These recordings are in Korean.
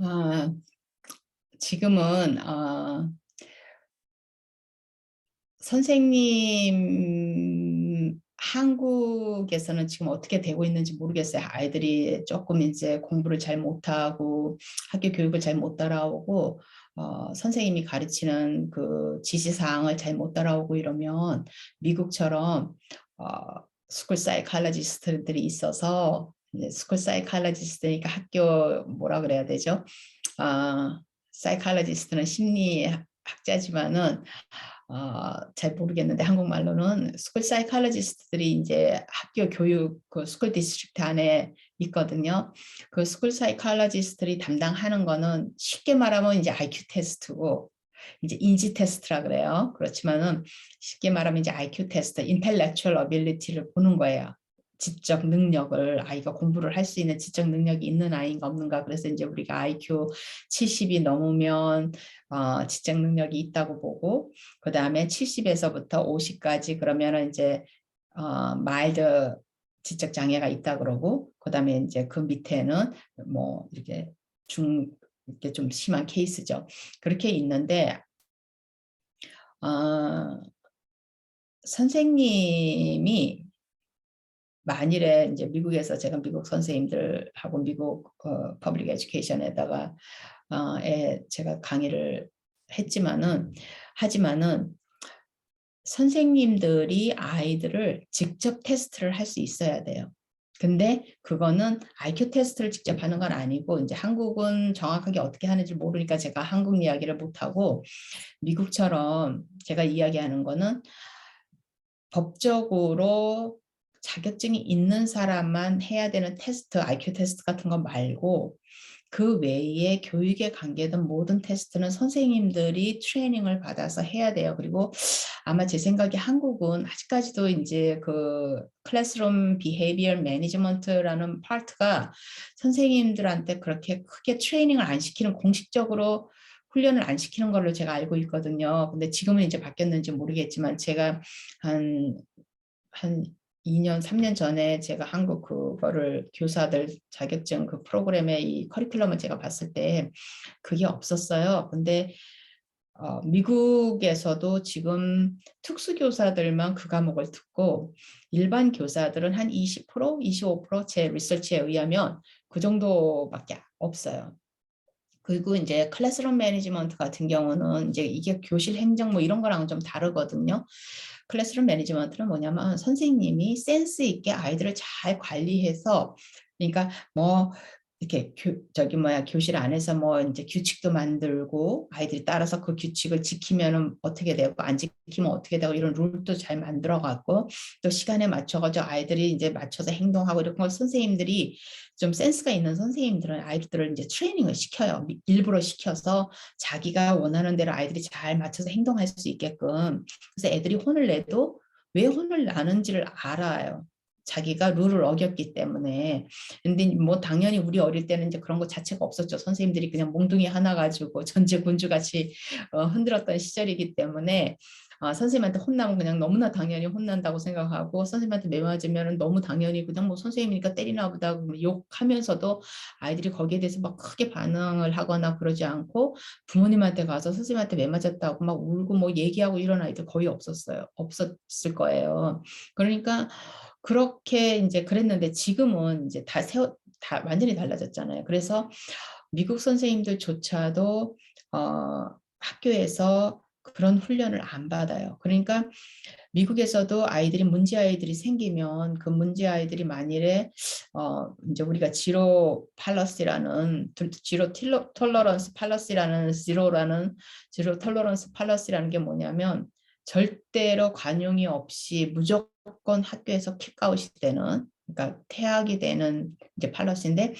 아, 지금은 어, 선생님 한국에서는 지금 어떻게 되고 있는지 모르겠어요. 아이들이 조금 이제 공부를 잘 못하고 학교 교육을 잘 못 따라오고 어, 선생님이 가르치는 그 지시사항을 잘 못 따라오고 이러면 미국처럼 어, 스쿨 사이칼라지스트들이 있어서 스쿨 사이칼라지스트니까 학교 뭐라 그래야 되죠? 아, 사이칼라지스트는 심리 학자지만은 어, 잘 모르겠는데 한국말로는 스쿨 사이칼로지스트들이 이제 학교 교육 그 스쿨 디스트릭트 안에 있거든요. 그 스쿨 사이칼로지스트들이 담당하는 거는 쉽게 말하면 이제 IQ 테스트고 이제 인지 테스트라 그래요. 그렇지만은 쉽게 말하면 이제 IQ 테스트, intellectual ability를 보는 거예요. 지적 능력을 아이가 공부를 할 수 있는 지적 능력이 있는 아이인가 없는가. 그래서 이제 우리가 IQ 70이 넘으면 어, 지적 능력이 있다고 보고 그 다음에 70에서부터 50까지 그러면은 이제 어, 마일드 지적 장애가 있다 그러고 그 다음에 이제 그 밑에는 뭐 이렇게 중 이렇게 좀 심한 케이스죠. 그렇게 있는데 어, 선생님이 만일에 이제 미국에서 제가 미국 선생님들하고 미국 어, 퍼블릭 에듀케이션에다가 어, 에 제가 강의를 했지만은 하지만은 선생님들이 아이들을 직접 테스트를 할 수 있어야 돼요. 근데 그거는 IQ 테스트를 직접 하는 건 아니고 이제 한국은 정확하게 어떻게 하는지 모르니까 제가 한국 이야기를 못하고 미국처럼 제가 이야기하는 거는 법적으로 자격증이 있는 사람만 해야 되는 테스트, IQ 테스트 같은 거 말고 그 외에 교육에 관계된 모든 테스트는 선생님들이 트레이닝을 받아서 해야 돼요. 그리고 아마 제 생각에 한국은 아직까지도 이제 그 클래스룸 비헤이비얼 매니지먼트라는 파트가 선생님들한테 그렇게 크게 트레이닝을 안 시키는 공식적으로 훈련을 안 시키는 걸로 제가 알고 있거든요. 근데 지금은 이제 바뀌었는지 모르겠지만 제가 한, 한 2년, 3년 전에 제가 한국 그거를 교사들 자격증 그 프로그램의 이 커리큘럼을 제가 봤을 때 그게 없었어요. 근데 어, 미국에서도 지금 특수교사들만 그 과목을 듣고 일반 교사들은 한 20%, 25%제 리서치에 의하면 그 정도밖에 없어요. 그리고 이제 클래스룸 매니지먼트 같은 경우는 이제 이게 교실 행정 뭐 이런 거랑은 좀 다르거든요. 클래스룸 매니지먼트는 뭐냐면 선생님이 센스 있게 아이들을 잘 관리해서 그러니까 뭐 이렇게 교, 저기 뭐야 교실 안에서 뭐 이제 규칙도 만들고 아이들이 따라서 그 규칙을 지키면은 어떻게 되고 안 지키면 어떻게 되고 이런 룰도 잘 만들어 갖고 또 시간에 맞춰 가지고 아이들이 이제 맞춰서 행동하고 이런 걸 선생님들이 좀 센스가 있는 선생님들은 아이들을 이제 트레이닝을 시켜요. 일부러 시켜서 자기가 원하는 대로 아이들이 잘 맞춰서 행동할 수 있게끔. 그래서 애들이 혼을 내도 왜 혼을 나는지를 알아요 자기가 룰을 어겼기 때문에. 근데 뭐 당연히 우리 어릴 때는 이제 그런 거 자체가 없었죠. 선생님들이 그냥 몽둥이 하나 가지고 전제군주 같이 어, 흔들었던 시절이기 때문에 어, 선생님한테 혼나면 그냥 너무나 당연히 혼난다고 생각하고 선생님한테 매 맞으면 너무 당연히 그냥 뭐 선생님이니까 때리나 보다 욕하면서도 아이들이 거기에 대해서 막 크게 반응을 하거나 그러지 않고 부모님한테 가서 선생님한테 매 맞았다고 막 울고 뭐 얘기하고 이런 아이들 거의 없었어요. 없었을 거예요. 그러니까 그렇게 이제 그랬는데 지금은 이제 다 세워 다 완전히 달라졌잖아요. 그래서 미국 선생님들조차도 어, 학교에서 그런 훈련을 안 받아요. 그러니까 미국에서도 아이들이 문제 아이들이 생기면 그 문제 아이들이 만일에 어 이제 우리가 지로 팔러스라는 지로 틸러, 톨러런스 팔러스라는 지로라는 지로 톨러런스 팔러스라는 게 뭐냐면 절대로 관용이 없이 무조건 학교에서 킥아웃이 되는 그러니까 퇴학이 되는 이제 팔러스인데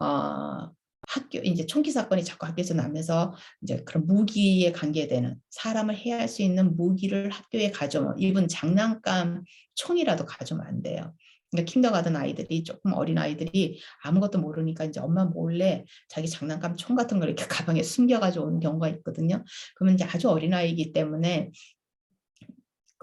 어, 학교 이제 총기 사건이 자꾸 학교에서 나면서 이제 그런 무기에 관계되는 사람을 해할 수 있는 무기를 학교에 가져오면 일본 장난감 총이라도 가져오면 안 돼요. 그러니까 킹더가든 아이들이 조금 어린 아이들이 아무것도 모르니까 이제 엄마 몰래 자기 장난감 총 같은 걸 이렇게 가방에 숨겨가지고 오는 경우가 있거든요. 그러면 이제 아주 어린 아이이기 때문에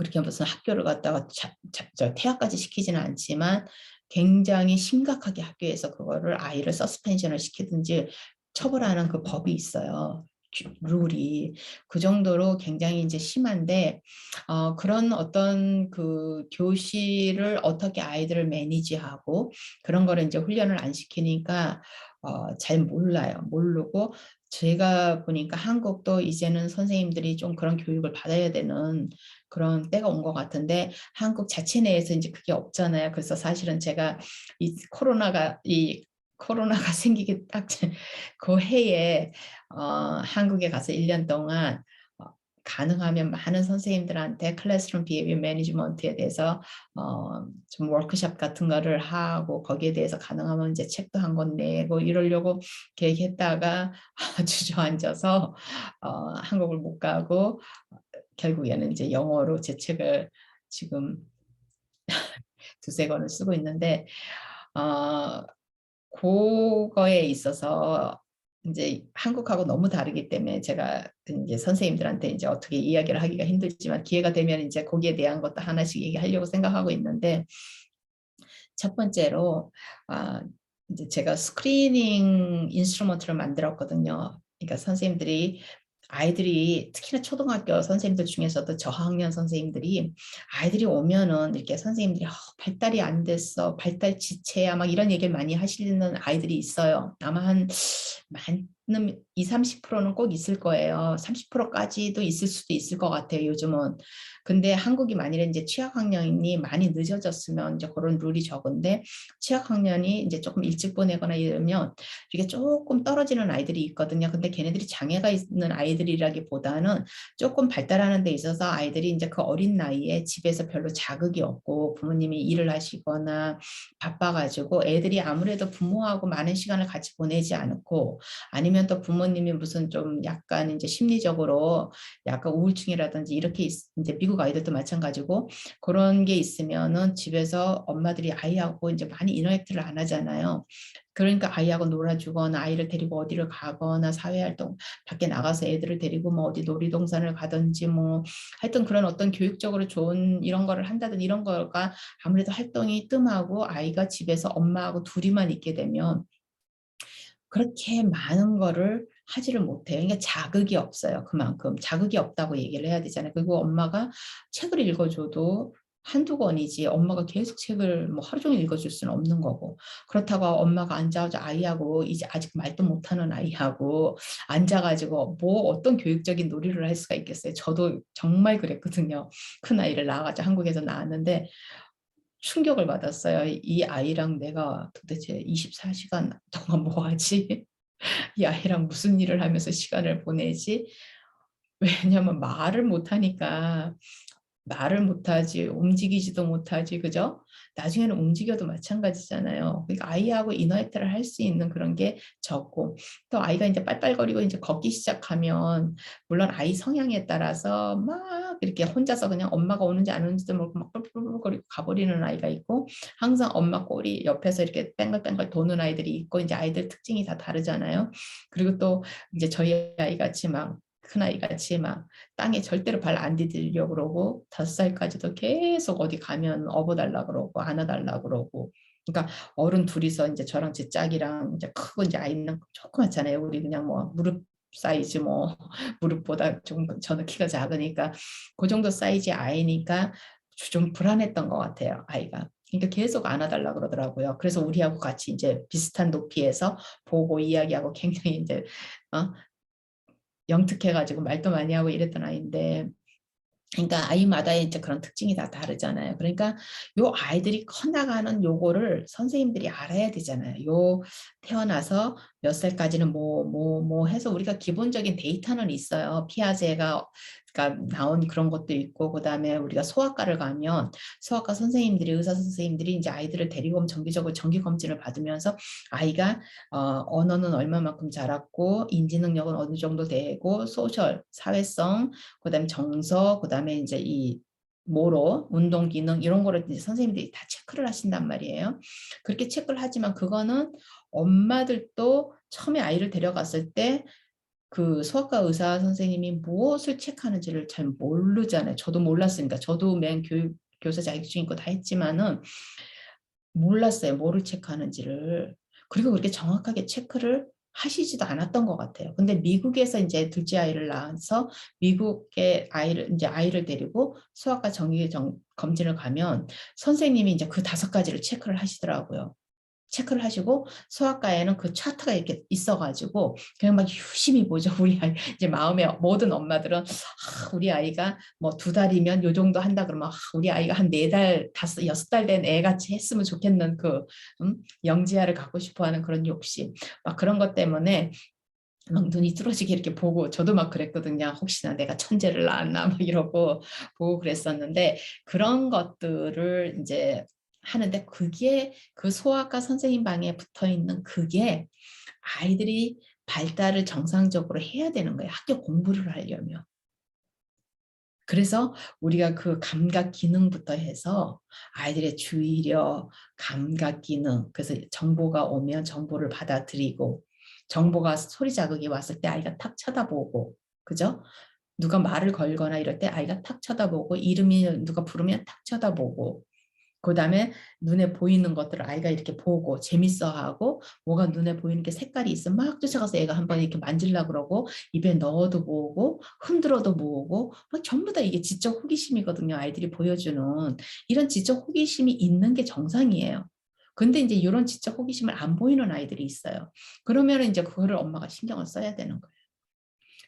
그렇게 무슨 학교를 갔다가 자, 자, 저 퇴학까지 시키지는 않지만 굉장히 심각하게 학교에서 그거를 아이를 서스펜션을 시키든지 처벌하는 그 법이 있어요. 규- 룰이 그 정도로 굉장히 이제 심한데 어, 그런 어떤 그 교실을 어떻게 아이들을 매니지하고 그런 거를 이제 훈련을 안 시키니까 어, 잘 몰라요. 모르고 제가 보니까 한국도 이제는 선생님들이 좀 그런 교육을 받아야 되는 그런 때가 온 것 같은데 한국 자체 내에서 이제 그게 없잖아요. 그래서 사실은 제가 이 코로나가 이 코로나가 생기기 딱 그 해에 어, 한국에 가서 1년 동안 어, 가능하면 많은 선생님들한테 클래스룸 비헤비어 매니지먼트에 대해서 어, 좀 워크숍 같은 거를 하고 거기에 대해서 가능하면 이제 책도 한 권 내고 이러려고 계획했다가 아주 주저앉아서 어, 한국을 못 가고 어, 결국에는 이제 영어로 제 책을 지금 두세 권을 쓰고 있는데 어, 그거에 있어서 이제 한국하고 너무 다르기 때문에 제가 이제 선생님들한테 이제 어떻게 이야기를 하기가 힘들지만 기회가 되면 이제 거기에 대한 것도 하나씩 얘기하려고 생각하고 있는데 첫 번째로 아 이제 제가 스크리닝 인스트루먼트를 만들었거든요. 그러니까 선생님들이 아이들이 특히나 초등학교 선생님들 중에서도 저학년 선생님들이 아이들이 오면은 이렇게 선생님들이 어, 발달이 안 됐어, 발달 지체야 막 이런 얘기를 많이 하시는 아이들이 있어요. 아마 한많 은 20, 30%는 꼭 있을 거예요. 30%까지도 있을 수도 있을 것 같아요. 요즘은. 근데 한국이 만일에 이제 취약학년이 많이 늦어졌으면 이제 그런 룰이 적은데 취약학년이 이제 조금 일찍 보내거나 이러면 이게 조금 떨어지는 아이들이 있거든요. 근데 걔네들이 장애가 있는 아이들이라기보다는 조금 발달하는 데 있어서 아이들이 이제 그 어린 나이에 집에서 별로 자극이 없고 부모님이 일을 하시거나 바빠가지고 애들이 아무래도 부모하고 많은 시간을 같이 보내지 않고 아니면 또 부모님이 무슨 좀 약간 이제 심리적으로 약간 우울증이라든지 이렇게 있, 이제 미국 아이들도 마찬가지고 그런 게 있으면은 집에서 엄마들이 아이하고 이제 많이 인터랙트를 안 하잖아요. 그러니까 아이하고 놀아주거나 아이를 데리고 어디를 가거나 사회활동 밖에 나가서 애들을 데리고 뭐 어디 놀이동산을 가든지 뭐 하여튼 그런 어떤 교육적으로 좋은 이런 거를 한다든 이런 거가 아무래도 활동이 뜸하고 아이가 집에서 엄마하고 둘이만 있게 되면 그렇게 많은 거를 하지를 못해요. 그러니까 자극이 없어요. 그만큼 자극이 없다고 얘기를 해야 되잖아요. 그리고 엄마가 책을 읽어줘도 한두 권이지 엄마가 계속 책을 뭐 하루 종일 읽어줄 수는 없는 거고 그렇다고 엄마가 앉아서 아이하고 이제 아직 말도 못하는 아이하고 앉아가지고 뭐 어떤 교육적인 놀이를 할 수가 있겠어요. 저도 정말 그랬거든요. 큰 아이를 낳아가지고 한국에서 낳았는데 충격을 받았어요. 이 아이랑 내가 도대체 24시간 동안 뭐 하지? 이 아이랑 무슨 일을 하면서 시간을 보내지? 왜냐면 말을 못하니까 말을 못하지, 움직이지도 못하지, 그죠? 나중에는 움직여도 마찬가지잖아요. 그러니까 아이하고 인터랙트를 할 수 있는 그런 게 적고, 또 아이가 이제 빨빨거리고 이제 걷기 시작하면, 물론 아이 성향에 따라서 막 이렇게 혼자서 그냥 엄마가 오는지 안 오는지도 모르고 막 뿔뿔뿔거리고 가버리는 아이가 있고, 항상 엄마 꼬리 옆에서 이렇게 뺑글뺑글 도는 아이들이 있고, 이제 아이들 특징이 다 다르잖아요. 그리고 또 이제 저희 아이 같이 막 큰아이 같이 막 땅에 절대로 발 안 디디려고 그러고 다섯 살까지도 계속 어디 가면 업어달라 그러고 안아달라 그러고 그러니까 어른 둘이서 이제 저랑 제 짝이랑 이제 크고 이제 아이는 조그맣잖아요. 우리 그냥 뭐 무릎 사이즈 뭐 무릎보다 조금 저는 키가 작으니까 그 정도 사이즈 아이니까 좀 불안했던 것 같아요. 아이가. 그러니까 계속 안아달라 그러더라고요. 그래서 우리하고 같이 이제 비슷한 높이에서 보고 이야기하고 굉장히 이제 어, 영특해가지고 말도 많이 하고 이랬던 아이인데 그러니까 아이마다 이제 그런 특징이 다 다르잖아요. 그러니까 요 아이들이 커나가는 요거를 선생님들이 알아야 되잖아요. 요 태어나서 몇 살까지는 뭐 뭐 뭐 해서 우리가 기본적인 데이터는 있어요. 피아제가 그러니까 나온 그런 것도 있고 그다음에 우리가 소아과를 가면 소아과 선생님들이 의사 선생님들이 이제 아이들을 데리고 정기적으로 정기 검진을 받으면서 아이가 어, 언어는 얼마만큼 자랐고 인지 능력은 어느 정도 되고 소셜 사회성 그다음에 정서 그다음에 이제 이 뭐로 운동 기능 이런 거를 이제 선생님들이 다 체크를 하신단 말이에요. 그렇게 체크를 하지만 그거는 엄마들도 처음에 아이를 데려갔을 때 그 소아과 의사 선생님이 무엇을 체크하는지를 잘 모르잖아요. 저도 몰랐으니까 저도 맨 교육 교사 자격증 있고 다 했지만은 몰랐어요. 뭐를 체크하는지를. 그리고 그렇게 정확하게 체크를 하시지도 않았던 것 같아요. 근데 미국에서 이제 둘째 아이를 낳아서 미국의 아이를 이제 아이를 데리고 수학과 정기 정, 검진을 가면 선생님이 이제 그 다섯 가지를 체크를 하시더라고요. 체크를 하시고 수학과에는 그 차트가 이렇게 있어가지고 그냥 막 유심히 보죠 우리 아이 이제 마음에 모든 엄마들은 아, 우리 아이가 뭐 두 달이면 요 정도 한다 그러면 아, 우리 아이가 한 네 달 다섯 여섯 달 된 애 같이 했으면 좋겠는 그 음, 영지아를 갖고 싶어하는 그런 욕심 막 그런 것 때문에 막 눈이 뚫어지게 이렇게 보고 저도 막 그랬거든요. 혹시나 내가 천재를 낳았나 막 이러고 보고 그랬었는데 그런 것들을 이제 하는데 그게 그 소아과 선생님 방에 붙어 있는 그게 아이들이 발달을 정상적으로 해야 되는 거예요. 학교 공부를 하려면. 그래서 우리가 그 감각 기능부터 해서 아이들의 주의력, 감각 기능, 그래서 정보가 오면 정보를 받아들이고 정보가 소리 자극이 왔을 때 아이가 탁 쳐다보고 그죠? 누가 말을 걸거나 이럴 때 아이가 탁 쳐다보고 이름이 누가 부르면 탁 쳐다보고 그 다음에 눈에 보이는 것들을 아이가 이렇게 보고 재밌어하고 뭐가 눈에 보이는 게 색깔이 있으면 막 쫓아가서 애가 한 번 이렇게 만질라 그러고 입에 넣어도 모으고 흔들어도 모으고 막 전부 다 이게 지적 호기심이거든요. 아이들이 보여주는 이런 지적 호기심이 있는 게 정상이에요. 근데 이제 이런 지적 호기심을 안 보이는 아이들이 있어요. 그러면 이제 그거를 엄마가 신경을 써야 되는 거예요.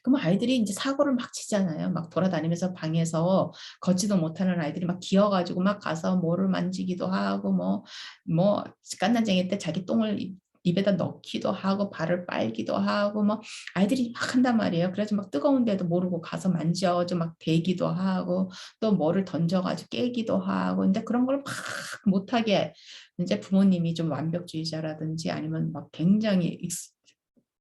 그럼 아이들이 이제 사고를 막 치잖아요. 막 돌아다니면서 방에서 걷지도 못하는 아이들이 막 기어가지고 막 가서 뭐를 만지기도 하고 뭐, 뭐, 깐난쟁이 때 자기 똥을 입에다 넣기도 하고 발을 빨기도 하고 뭐 아이들이 막 한단 말이에요. 그래서 막 뜨거운데도 모르고 가서 만져서 막 대기도 하고 또 뭐를 던져가지고 깨기도 하고 근데 그런 걸 막 못하게 이제 부모님이 좀 완벽주의자라든지 아니면 막 굉장히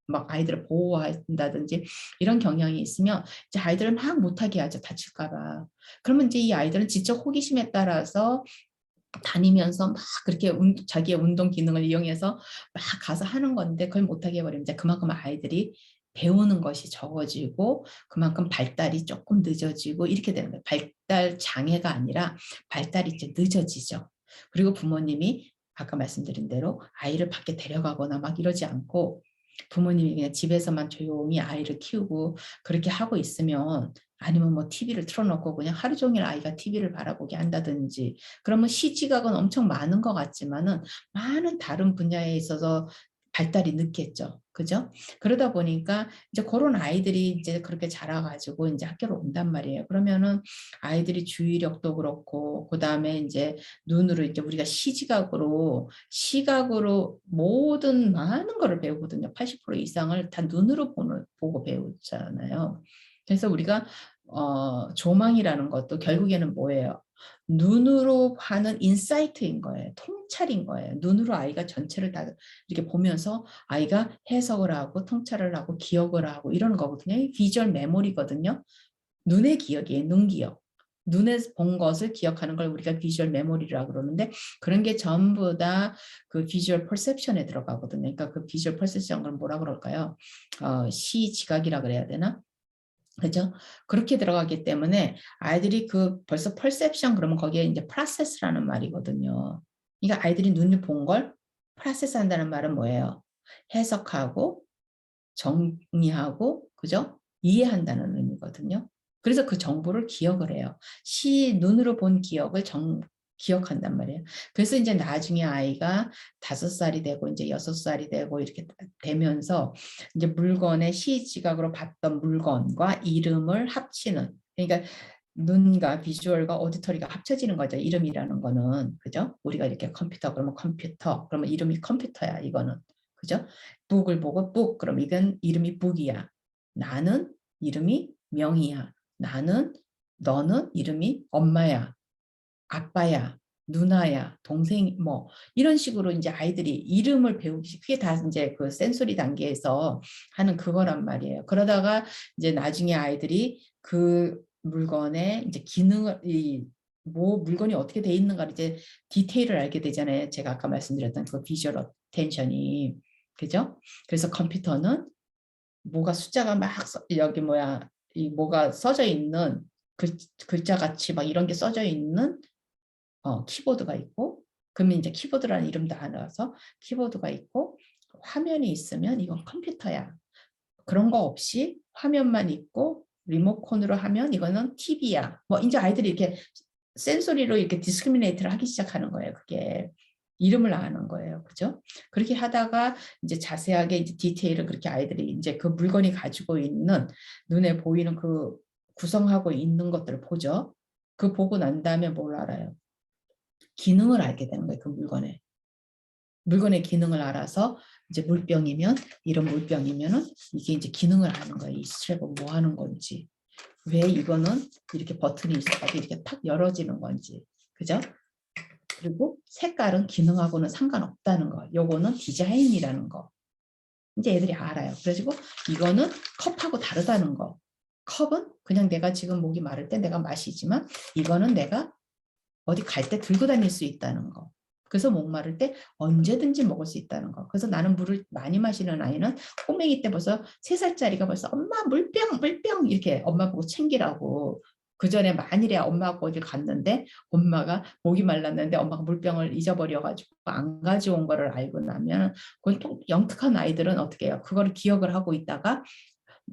막 아이들을 보호한다든지 이런 경향이 있으면 이제 아이들을 막 못하게 하죠 다칠까봐 그러면 이제 이 아이들은 지적 호기심에 따라서 다니면서 막 그렇게 운, 자기의 운동 기능을 이용해서 막 가서 하는 건데 그걸 못하게 해버리면 이제 그만큼 아이들이 배우는 것이 적어지고 그만큼 발달이 조금 늦어지고 이렇게 되는 거예요. 발달 장애가 아니라 발달이 이제 늦어지죠. 그리고 부모님이 아까 말씀드린 대로 아이를 밖에 데려가거나 막 이러지 않고 부모님이 그냥 집에서만 조용히 아이를 키우고 그렇게 하고 있으면 아니면 뭐 TV를 틀어놓고 그냥 하루 종일 아이가 TV를 바라보게 한다든지 그러면 시지각은 엄청 많은 것 같지만은 많은 다른 분야에 있어서 발달이 늦겠죠. 그죠? 그러다 보니까 이제 그런 아이들이 이제 그렇게 자라가지고 이제 학교로 온단 말이에요. 그러면은 아이들이 주의력도 그렇고, 그 다음에 이제 눈으로 이제 우리가 시지각으로, 시각으로 모든 많은 거를 배우거든요. 80% 이상을 다 눈으로 보는, 보고 배우잖아요. 그래서 우리가 어, 조망이라는 것도 결국에는 뭐예요? 눈으로 하는 인사이트인 거예요. 통찰인 거예요. 눈으로 아이가 전체를 다 이렇게 보면서 아이가 해석을 하고 통찰을 하고 기억을 하고 이러는 거거든요. 비주얼 메모리거든요. 눈의 기억이에요. 눈 기억. 눈에 본 것을 기억하는 걸 우리가 비주얼 메모리라고 그러는데 그런 게 전부 다 그 비주얼 퍼셉션에 들어가거든요. 그러니까 그 비주얼 퍼셉션을 뭐라 그럴까요? 어, 시지각이라 그래야 되나? 그죠? 그렇게 들어가기 때문에 아이들이 그 벌써 perception 그러면 거기에 이제 process라는 말이거든요. 그러니까 아이들이 눈을 본걸 process 한다는 말은 뭐예요? 해석하고 정리하고 그죠? 이해한다는 의미거든요. 그래서 그 정보를 기억을 해요. 시 눈으로 본 기억을 정, 기억한단 말이에요. 그래서 이제 나중에 아이가 다섯 살이 되고 이제 여섯 살이 되고 이렇게 되면서 이제 물건의 시지각으로 봤던 물건과 이름을 합치는 그러니까 눈과 비주얼과 오디터리가 합쳐지는 거죠. 이름이라는 거는 그죠? 우리가 이렇게 컴퓨터 그러면 컴퓨터 그러면 이름이 컴퓨터야 이거는 그죠? 북을 보고 북 그럼 이건 이름이 북이야. 나는 이름이 명이야. 나는 너는 이름이 엄마야. 아빠야, 누나야, 동생 뭐 이런 식으로 이제 아이들이 이름을 배우기 그게 다 이제 그 센소리 단계에서 하는 그거란 말이에요. 그러다가 이제 나중에 아이들이 그 물건의 이제 기능을 이 뭐 물건이 어떻게 돼 있는가 이제 디테일을 알게 되잖아요. 제가 아까 말씀드렸던 그 비주얼 어텐션이 그죠? 그래서 컴퓨터는 뭐가 숫자가 막 써, 여기 뭐야 이 뭐가 써져 있는 글, 글자 같이 막 이런 게 써져 있는 어, 키보드가 있고 그러면 이제 키보드라는 이름도 안 나와서 키보드가 있고 화면이 있으면 이건 컴퓨터야. 그런 거 없이 화면만 있고 리모컨으로 하면 이거는 TV야. 뭐 이제 아이들이 이렇게 센소리로 이렇게 디스크리미네이트를 하기 시작하는 거예요. 그게 이름을 아는 거예요. 그죠? 그렇게 하다가 이제 자세하게 이제 디테일을 그렇게 아이들이 이제 그 물건이 가지고 있는 눈에 보이는 그 구성하고 있는 것들을 보죠. 그 보고 난 다음에 뭘 알아요? 기능을 알게 되는 거예요. 그 물건의. 물건의 기능을 알아서 이제 물병이면 이런 물병이면은 이게 이제 기능을 아는 거예요. 이 스트랩은 뭐 하는 건지. 왜 이거는 이렇게 버튼이 있어가지고 이렇게 탁 열어지는 건지. 그죠? 그리고 색깔은 기능하고는 상관없다는 거. 요거는 디자인이라는 거. 이제 애들이 알아요. 그래가지고 이거는 컵하고 다르다는 거. 컵은 그냥 내가 지금 목이 마를 때 내가 마시지만 이거는 내가 어디 갈 때 들고 다닐 수 있다는 거. 그래서 목 마를 때 언제든지 먹을 수 있다는 거. 그래서 나는 물을 많이 마시는 아이는 꼬맹이 때 벌써 세 살짜리가 벌써 엄마 물병 물병 이렇게 엄마 보고 챙기라고 그 전에 만일에 엄마하고 어디 갔는데 엄마가 목이 말랐는데 엄마가 물병을 잊어버려가지고 안 가져온 거를 알고 나면 그건 또 영특한 아이들은 어떻게 해요? 그거를 기억을 하고 있다가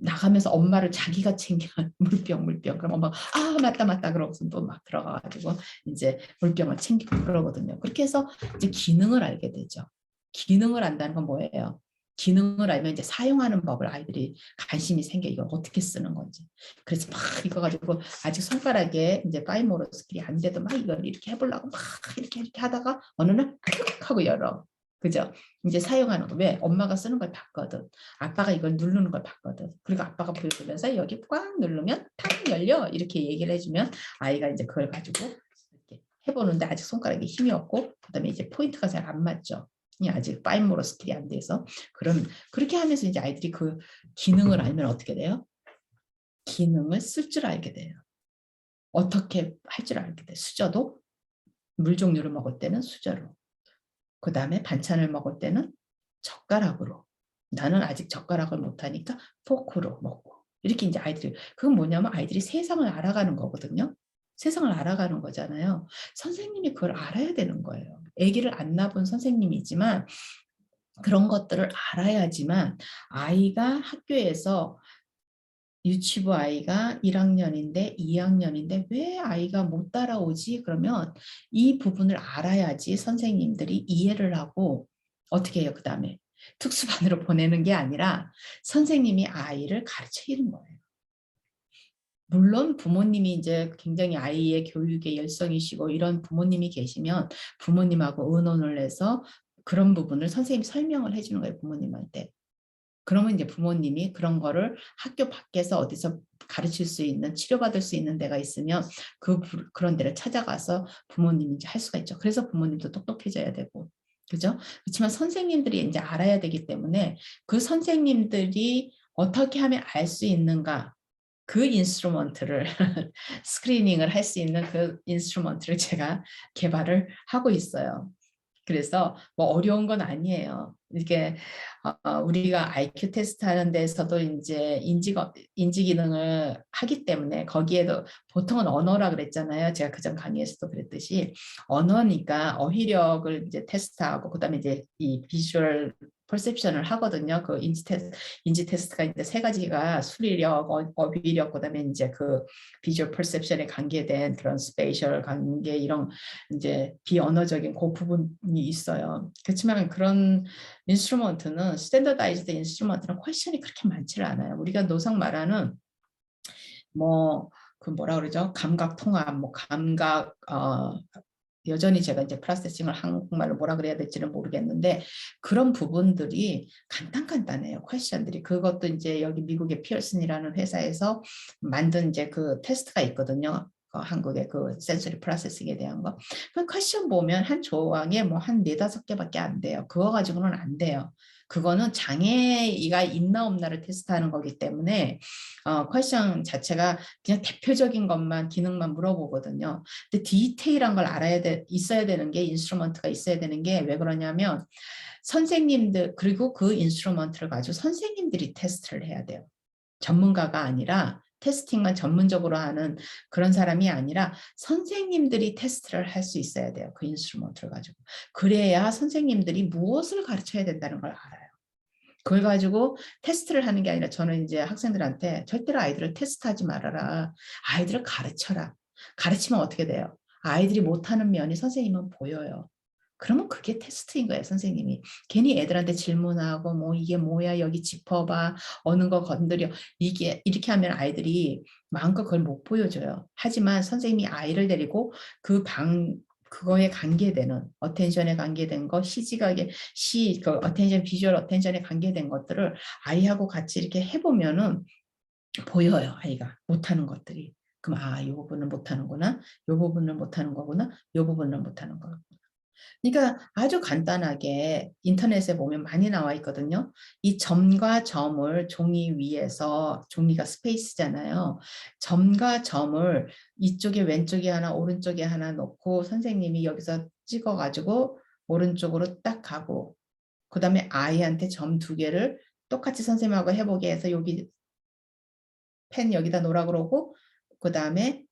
나가면서 엄마를 자기가 챙겨 물병 물병 그럼 엄마가 아 맞다 맞다 그러고서 또 막 들어가가지고 이제 물병을 챙기고 그러거든요. 그렇게 해서 이제 기능을 알게 되죠. 기능을 안다는 건 뭐예요? 기능을 알면 이제 사용하는 법을 아이들이 관심이 생겨 이걸 어떻게 쓰는 건지 그래서 막 이거 가지고 아직 손가락에 이제 파이모로 스킬이 안 돼도 막 이걸 이렇게 해보려고 막 이렇게 이렇게 하다가 어느 날탁 하고 열어 그죠? 이제 사용하는 거. 왜? 엄마가 쓰는 걸 봤거든. 아빠가 이걸 누르는 걸 봤거든. 그리고 아빠가 보여주면서 여기 꽉 누르면 탁 열려. 이렇게 얘기를 해주면 아이가 이제 그걸 가지고 이렇게 해보는데 아직 손가락에 힘이 없고 그다음에 이제 포인트가 잘 안 맞죠. 아직 파인모로 스킬이 안 돼서. 그런 그렇게 하면서 이제 아이들이 그 기능을 알면 어떻게 돼요? 기능을 쓸 줄 알게 돼요. 어떻게 할 줄 알게 돼. 수저도? 물 종류를 먹을 때는 수저로. 그 다음에 반찬을 먹을 때는 젓가락으로. 나는 아직 젓가락을 못하니까 포크로 먹고. 이렇게 이제 아이들이 그건 뭐냐면 아이들이 세상을 알아가는 거거든요. 세상을 알아가는 거잖아요. 선생님이 그걸 알아야 되는 거예요. 아기를 안 낳은 선생님이지만 그런 것들을 알아야지만 아이가 학교에서 유치부 아이가 1학년인데 2학년인데 왜 아이가 못 따라오지? 그러면 이 부분을 알아야지 선생님들이 이해를 하고 어떻게 해요? 그 다음에 특수반으로 보내는 게 아니라 선생님이 아이를 가르치는 거예요. 물론 부모님이 이제 굉장히 아이의 교육에 열성이시고 이런 부모님이 계시면 부모님하고 의논을 해서 그런 부분을 선생님이 설명을 해주는 거예요 부모님한테 그러면 이제 부모님이 그런 거를 학교 밖에서 어디서 가르칠 수 있는 치료받을 수 있는 데가 있으면 그 그런 데를 찾아가서 부모님이 이제 할 수가 있죠. 그래서 부모님도 똑똑해져야 되고. 그죠? 그렇지만 선생님들이 이제 알아야 되기 때문에 그 선생님들이 어떻게 하면 알 수 있는가? 그 인스트루먼트를 스크리닝을 할 수 있는 그 인스트루먼트를 제가 개발을 하고 있어요. 그래서 뭐 어려운 건 아니에요. 이게 어, 우리가 IQ 테스트 하는 데서도 이제 인지 인지 기능을 하기 때문에 거기에도 보통은 언어라 그랬잖아요. 제가 그전 강의에서도 그랬듯이 언어니까 어휘력을 이제 테스트하고 그다음에 이제 이 비주얼 퍼셉션을 하거든요. 그 인지 테스트, 인지 테스트가 이제 세 가지가 수리력, 어, 어휘력, 그다음에 이제 그 비주얼 퍼셉션에 관계된 그런 스페이셜 관계 이런 이제 비언어적인 그 부분이 있어요. 그렇지만 그런 인스트루먼트는 스탠더다이즈드 인스트루먼트는 퀘션이 그렇게 많지를 않아요. 우리가 노상 말하는 뭐 그 뭐라 그러죠? 감각 통합, 뭐 감각 어 여전히 제가 이제 프로세싱을 한국말로 뭐라 그래야 될지는 모르겠는데 그런 부분들이 간단간단해요. 퀘션들이 그것도 이제 여기 미국의 피어슨이라는 회사에서 만든 이제 그 테스트가 있거든요. 그 한국의 그 센서리 프로세싱에 대한 거. 그 퀘션 보면 한 조항에 뭐 한 네다섯 개밖에 안 돼요. 그거 가지고는 안 돼요. 그거는 장애가 있나 없나를 테스트하는 거기 때문에 어, 퀘션 자체가 그냥 대표적인 것만 기능만 물어보거든요. 근데 디테일한 걸 알아야 돼 있어야 되는 게 인스트루먼트가 있어야 되는 게 왜 그러냐면 선생님들 그리고 그 인스트루먼트를 가지고 선생님들이 테스트를 해야 돼요. 전문가가 아니라 테스팅만 전문적으로 하는 그런 사람이 아니라 선생님들이 테스트를 할 수 있어야 돼요. 그 인스트루먼트를 가지고. 그래야 선생님들이 무엇을 가르쳐야 된다는 걸 알아요. 그걸 가지고 테스트를 하는 게 아니라 저는 이제 학생들한테 절대로 아이들을 테스트하지 말아라. 아이들을 가르쳐라. 가르치면 어떻게 돼요? 아이들이 못하는 면이 선생님은 보여요. 그러면 그게 테스트인 거예요, 선생님이. 괜히 애들한테 질문하고 뭐 이게 뭐야 여기 짚어봐 어느 거 건드려 이게 이렇게 하면 아이들이 마음껏 그걸 못 보여줘요. 하지만 선생님이 아이를 데리고 그 방 그거에 관계되는 어텐션에 관계된 거 시지각에 시 그 어텐션 비주얼 어텐션에 관계된 것들을 아이하고 같이 이렇게 해보면은 보여요 아이가 못하는 것들이 그럼 아 이 부분은 못하는구나 이 부분은 못하는 거구나 이 부분은 못하는 거구나 그러니까 아주 간단하게 인터넷에 보면 많이 나와 있거든요. 이 점과 점을 종이 위에서 종이가 스페이스잖아요. 점과 점을 이쪽에 왼쪽에 하나 오른쪽에 하나 놓고 선생님이 여기서 찍어 가지고 오른쪽으로 딱 가고 그 다음에 아이한테 점 두 개를 똑같이 선생님하고 해보게 해서 여기 펜 여기다 놓으라 그러고 그 다음에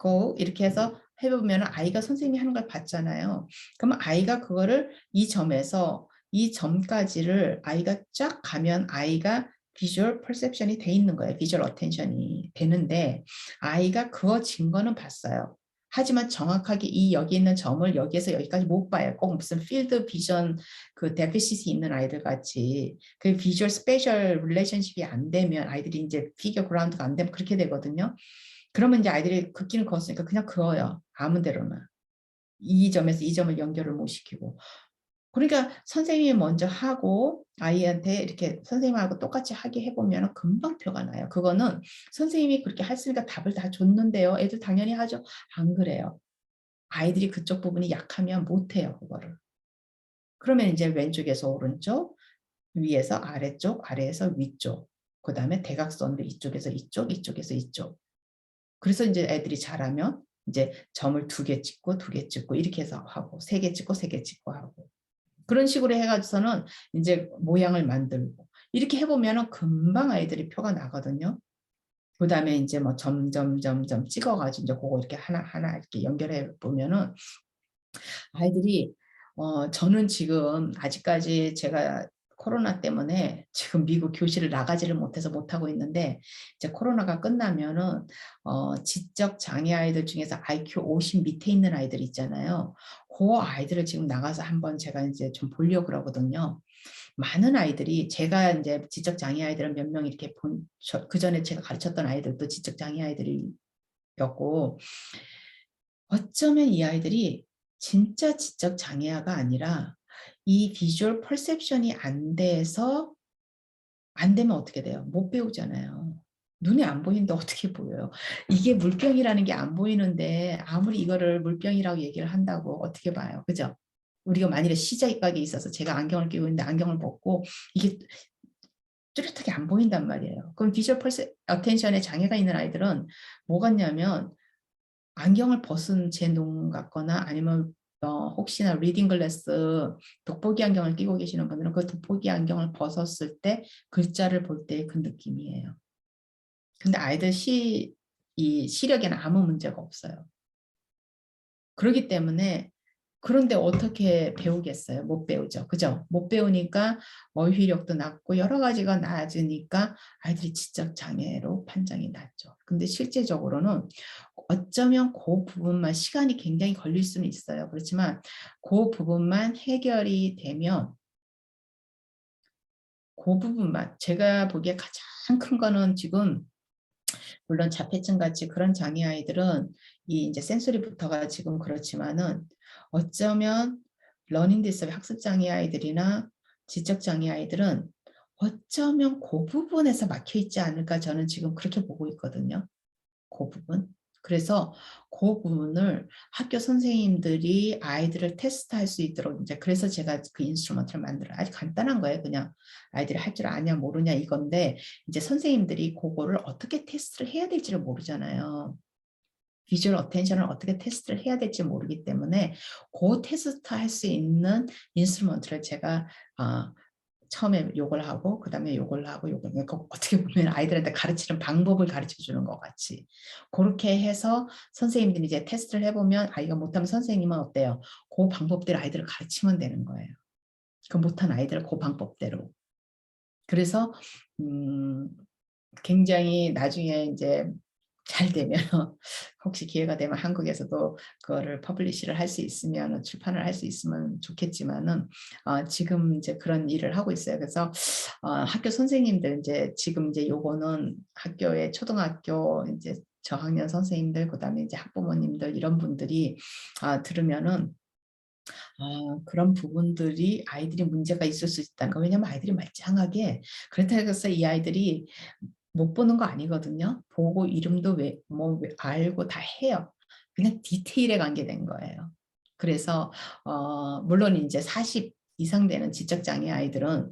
go 이렇게 해서 해보면 아이가 선생님이 하는 걸 봤잖아요. 그럼 아이가 그거를 이 점에서 이 점까지를 아이가 쫙 가면 아이가 비주얼 퍼셉션이 돼 있는 거예요. 비주얼 어텐션이 되는데 아이가 그거 증거는 봤어요. 하지만 정확하게 이 여기 있는 점을 여기에서 여기까지 못 봐요. 꼭 무슨 필드 비전 그 데피시티 있는 아이들 같이 그 비주얼 스페셜 릴레이션십이 안 되면 아이들이 이제 피겨 그라운드가 안 되면 그렇게 되거든요. 그러면 이제 아이들이 긋기는 그었으니까 그냥 그어요. 아무 데로나. 이 점에서 이 점을 연결을 못 시키고. 그러니까 선생님이 먼저 하고 아이한테 이렇게 선생님하고 똑같이 하게 해보면 금방 표가 나요. 그거는 선생님이 그렇게 했으니까 답을 다 줬는데요. 애들 당연히 하죠. 안 그래요. 아이들이 그쪽 부분이 약하면 못해요. 그거를. 그러면 이제 왼쪽에서 오른쪽, 위에서 아래쪽, 아래에서 위쪽, 그 다음에 대각선도 이쪽에서 이쪽, 이쪽에서 이쪽. 그래서 이제 애들이 잘하면 이제 점을 두 개 찍고 두 개 찍고 이렇게 해서 하고 세 개 찍고 세 개 찍고 하고 그런 식으로 해가지고서는 이제 모양을 만들고 이렇게 해보면 금방 아이들이 표가 나거든요. 그 다음에 이제 뭐 점점 점점 찍어가지고 이제 그거 이렇게 하나 하나 이렇게 연결해 보면은 아이들이 어 저는 지금 아직까지 제가 코로나 때문에 지금 미국 교실을 나가지를 못해서 못하고 있는데 이제 코로나가 끝나면은 어, 지적 장애 아이들 중에서 IQ 50 밑에 있는 아이들 있잖아요. 그 아이들을 지금 나가서 한번 제가 이제 좀 보려고 그러거든요. 많은 아이들이 제가 이제 지적 장애 아이들은 몇 명 이렇게 본 그 전에 제가 가르쳤던 아이들도 지적 장애 아이들이었고 어쩌면 이 아이들이 진짜 지적 장애아가 아니라 이 비주얼 퍼셉션이 안 돼서 안 되면 어떻게 돼요? 못 배우잖아요. 눈에 안 보이는데 어떻게 보여요? 이게 물병이라는 게 안 보이는데 아무리 이거를 물병이라고 얘기를 한다고 어떻게 봐요? 그죠? 우리가 만일에 시작각에 있어서 제가 안경을 끼고 있는데 안경을 벗고 이게 뚜렷하게 안 보인단 말이에요. 그럼 비주얼 퍼세 어텐션에 장애가 있는 아이들은 뭐 같냐면 안경을 벗은 제 눈 같거나 아니면 어, 혹시나 리딩 글래스 돋보기 안경을 끼고 계시는 분들은 그 돋보기 안경을 벗었을 때 글자를 볼 때 그 느낌이에요. 근데 아이들 시, 이 시력에는 아무 문제가 없어요. 그렇기 때문에 그런데 어떻게 배우겠어요? 못 배우죠. 그죠? 못 배우니까 어휘력도 낮고 여러 가지가 낮으니까 아이들이 지적 장애로 판정이 낮죠. 근데 실제적으로는 어쩌면 그 부분만 시간이 굉장히 걸릴 수는 있어요. 그렇지만 그 부분만 해결이 되면 그 부분만 제가 보기에 가장 큰 거는 지금 물론 자폐증 같이 그런 장애 아이들은 이 이제 센소리부터가 지금 그렇지만은 어쩌면 러닝 디스abili 학습 장애 아이들이나 지적 장애 아이들은 어쩌면 그 부분에서 막혀 있지 않을까 저는 지금 그렇게 보고 있거든요. 그 부분. 그래서 그 부분을 학교 선생님들이 아이들을 테스트할 수 있도록 이제 그래서 제가 그 인스트루먼트를 만들어 아주 간단한 거예요. 그냥 아이들이 할 줄 아냐 모르냐 이건데 이제 선생님들이 그거를 어떻게 테스트를 해야 될지를 모르잖아요. 비주얼 어텐션을 어떻게 테스트를 해야 될지 모르기 때문에 그 테스트 할 수 있는 인스트루먼트를 제가 어, 처음에 요걸 하고 그 다음에 요걸 하고 요걸 그러니까 어떻게 보면 아이들한테 가르치는 방법을 가르쳐 주는 것 같이 그렇게 해서 선생님들이 이제 테스트를 해보면 아이가 못하면 선생님은 어때요? 그 방법대로 아이들을 가르치면 되는 거예요. 그 못한 아이들을 그 방법대로 그래서 음 굉장히 나중에 인제 잘 되면 혹시 기회가 되면 한국에서도 그거를 퍼블리시를 할 수 있으면은 출판을 할 수 있으면 좋겠지만은 어 지금 이제 그런 일을 하고 있어요. 그래서 어 학교 선생님들 인제 지금 이제 요거는 학교의 초등학교 인제 저학년 선생님들 그다음에 이제 학부모님들 이런 분들이 아 들으면은 아 그런 부분들이 아이들이 문제가 있을 수 있다는 거. 왜냐면 아이들이 말짱하게 그렇다고 해서 이 아이들이 못 보는 거 아니거든요. 보고 이름도 외뭐외 알고 다 해요. 그냥 디테일에 관계된 거예요. 그래서 어 물론 인제 40 이상 되는 지적 장애 아이들은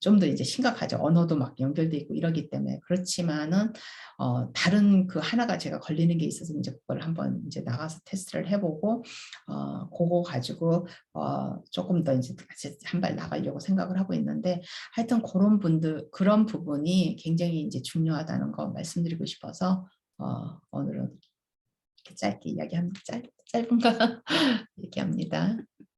좀 더 이제 심각하죠. 언어도 막 연결돼 있고 이러기 때문에. 그렇지만은 어 다른 그 하나가 제가 걸리는 게 있어서 인제 그걸 한번 인제 나가서 테스트를 해 보고 어 고거 가지고 어 쪼끔 더 인제 같이 한 발 나가려고 생각을 하고 있는데 하여튼 고런 분들 그런 부분이 굉장히 인제 중요하다는 거 말씀드리고 싶어서 어 오늘은 이렇게 짧게 이야기합니 짧 짧은가 얘기합니다.